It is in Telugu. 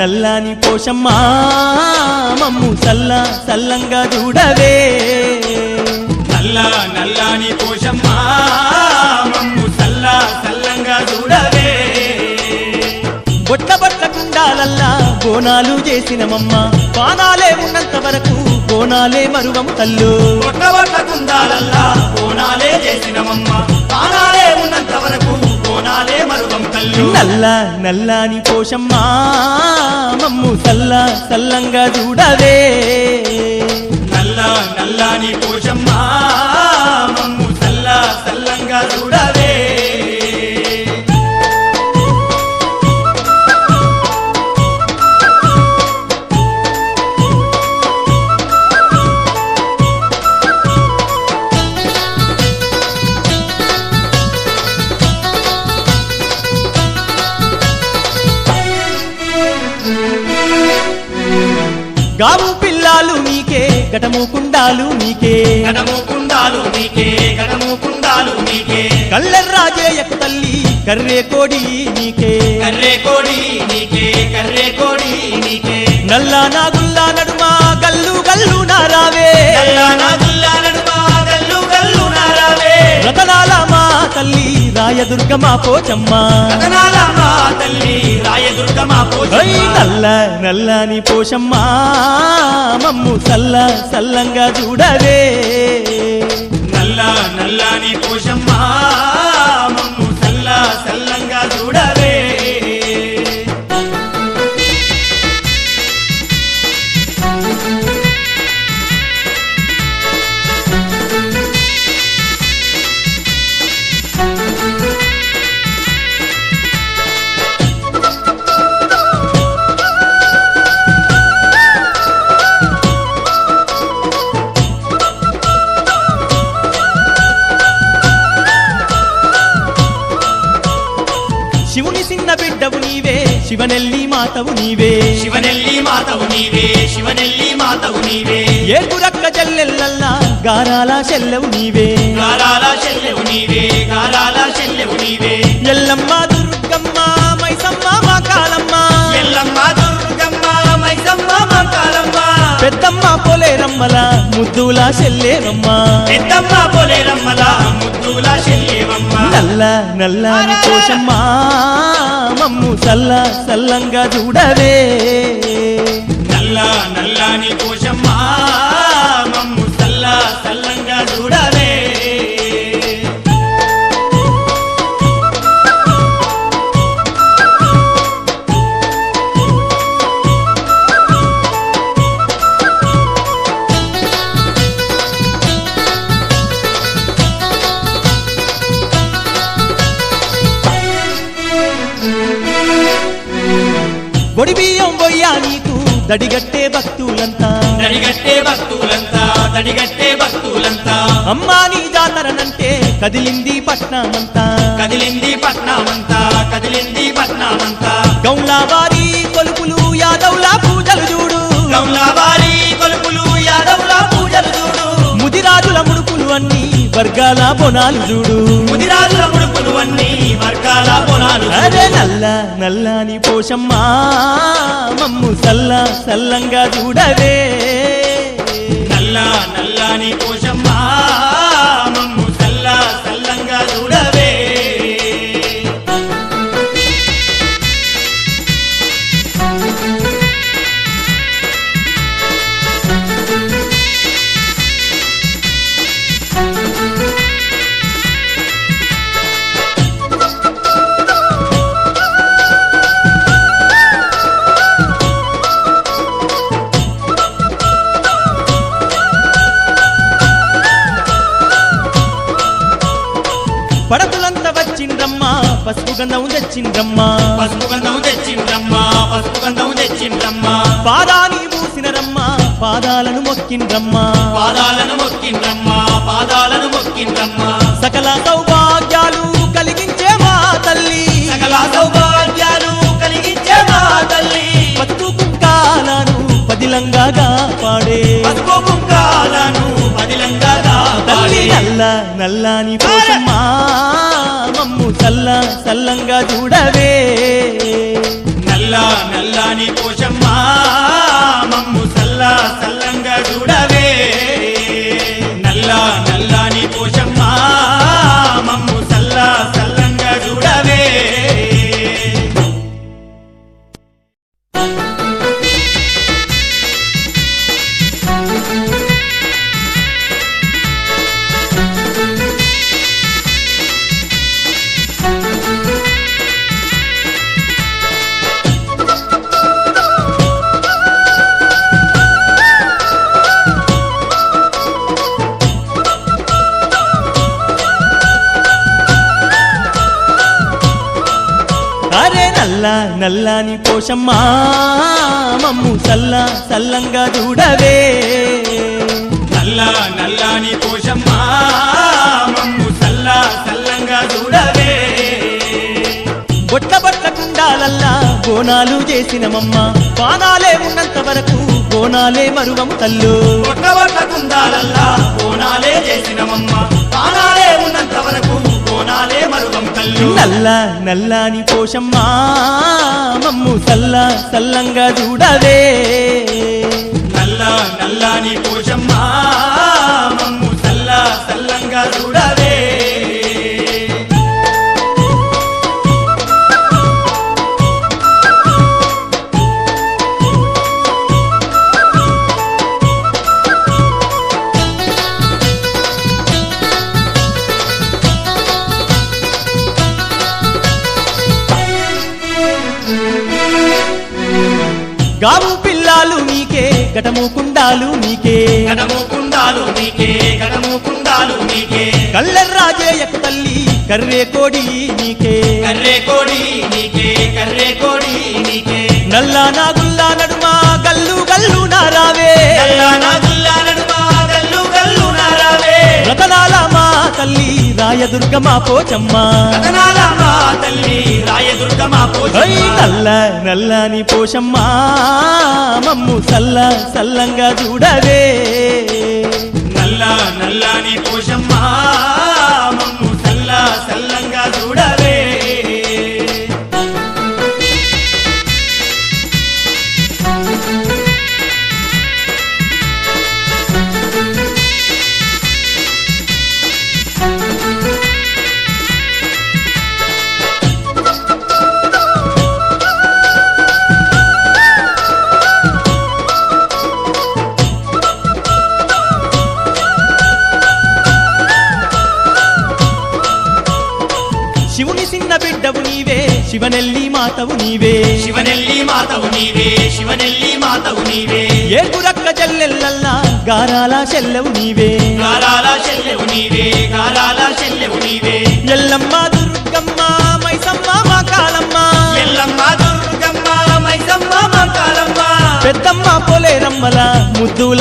నల్లాని పోషమ్మా మమ్ము సల్ల సల్లంగా చూడవే. నల్ల నల్లాని పోషమ్మా మమ్ము సల్ల సల్లంగా చూడవే. బొట్ట బట్ట కుండాలల్లా బోనాలు చేసినమమ్మ బాణాలే ఉన్నంత వరకు బోనాలే మరువము తల్లు. కొట్ట కొట్ట కుందాలల్లా కోనాలే చేసినమమ్మ నల్ల. నల్లాని పోషమ్మా. మమ్ము సల్ల సల్లంగా చూడవే. నల్ల నల్లాని పోషమ్మా. గావు పిల్లాలు నీకే గటము కుండాలు నీకే. గడము కుండాలు నీకే గడము కుండాలు నీకే. కల్లెర్రాజేయకు తల్లి కర్రే కోడి నీకే. కర్రే కోడి నీకే కర్రే కోడి నీకే. నల్లా తల్లి రాయదుర్గ మా పోచమ్మ తల్లి రాయదుర్గమా నల్ల నల్లని పోషమ్మ. మమ్ము సల్ల సల్లంగా చూడవే. నల్ల నల్లాని పోషమ్మా. మాతవు నీవే. శివనెల్లి మాతవు నీవే శివనెల్లి మాతవు నీవే. ఏడురక్క చెల్లెల్లల్లా గారాల చెల్లెవు నీవే. గారాల చెల్లెవు నీవే గారాల చెల్లెవు నీవే. ఎల్లమ్మ దుర్గమ్మ మైసమ్మ మా కాలమ్మ. ఎల్లమ్మ దుర్గమ్మ మైసమ్మ మంకాలమ్మ పెద్దమ్మ పొలేరమ్మల ముద్దుల చెల్లేరమ్మ. పెద్దమ్మ పోలేరమ్మల ముద్దుల చెల్లెవమ్మ నల్ల నల్లని పోషమ్మ మమ్ము సల్ల సల్లంగా చూడవే. నల్ల నల్లాని పోషమ్మా బొడి బియ్యం బొయ్యా నీకు. దడిగట్టే భక్తులంతా దడిగట్టే భక్తులంతా దడిగట్టే భక్తులంతా అమ్మా నీ జాతరనంటే కదిలింది పట్నమంతా. కదిలింది పట్నమంతా కదిలింది పట్నమంతా. గౌలావారి కొలుపులు యాదవుల పూజలు చూడు. గౌలావారి కొలుపులు యాదవుల పూజలు చూడు. ముదిరాజుల ముడుపులు అన్ని వర్గాల బొనాలు చూడు. ముదిరాజుల ముడుపులు అన్ని వర్గాల పొలాలు. అరే నల్ల నల్లని పోషమ్మ మమ్ము సల్ల సల్లంగా చూడవే. నల్ల నల్లాని పోషమ్మా గంధం తెచ్చిండ్రమ్మా. పసుపు గంధం తెచ్చిండ్రమ్మా పసుపు గంధం తెచ్చిండ్రమ్మా. పాదాని మూసినరమ్మా పాదాలను మొక్కిండ్రమ్మా. పాదాలను మొక్కిండ్రమ్మా పాదాలను మొక్కిండ్రమ్మా. సకల సౌభాగ్యాలు కలిగించే మా తల్లి. సకల సౌభాగ్యాలు కలిగించే మా తల్లి. పత్తు కుంకాలను పదిలంగా కాపాడే పసుపు కుంకాలను పదిలంగా కాపాడే నల్ల నల్లని సల్ల సల్లంగా చూడవే. అరే నల్లాని పోషమ్మా. మమ్ము సల్ల సల్లంగా చూడవే. నల్లా నల్లాని పోషమ్మా. మమ్ము సల్లా సల్లంగా చూడవే. బొట్ట బొట్ట కుండాలల్లా బోనాలు చేసినమమ్మ పానాలే ఉన్నంత వరకు బోనాలే మరువము తల్లు. ఒక్క ఒక్క కుండాలల్లా బోనాలే చేసినమమ్మ నల్ల నల్లాని పోషమ్మా మమ్ము సల్ల సల్లంగా చూడవే నల్లా నల్లాని పోషమ్మ మమ్ము సల్లా సల్లంగా చూడవే గావు పిల్లాలు నీకే గటము కుండాలు నీకే గడము కుండాలు నీకే గడము కుండాలు నీకే కల్లెర్రాజేయకు తల్లి కర్రే కోడి నీకే కర్రే కోడి నీకే కర్రే కోడి నీకే నల్లా నాగుల్లా తల్లి రాయదుర్గ మా పోచమ్మ తల్లి రాయదుర్గమ నల్ల నల్లని పోషమ్మ. మమ్ము సల్ల సల్లంగా చూడవే. నల్లా నల్లాని పోషమ్మ. మమ్ము శివనెల్లి మాతవు నీవే. శివనెల్లి మాతవు నీవే శివనెల్లి మాతవు నీవే. ఏ గురక్క చెల్లెల్లల్లా గారాల చెల్లెవు నీవే. గారాల చెల్లెవు నీవే గారాల చెల్లెవు నీవే. ఎల్లమ్మ దుర్గమ్మ మైసమ్మ మా కాలమ్మ. ఎల్లమ్మ దుర్గమ్మ మైసమ్మ మా కాలమ్మ. పెద్దమ్మ పోలేరమ్మల ముద్దులా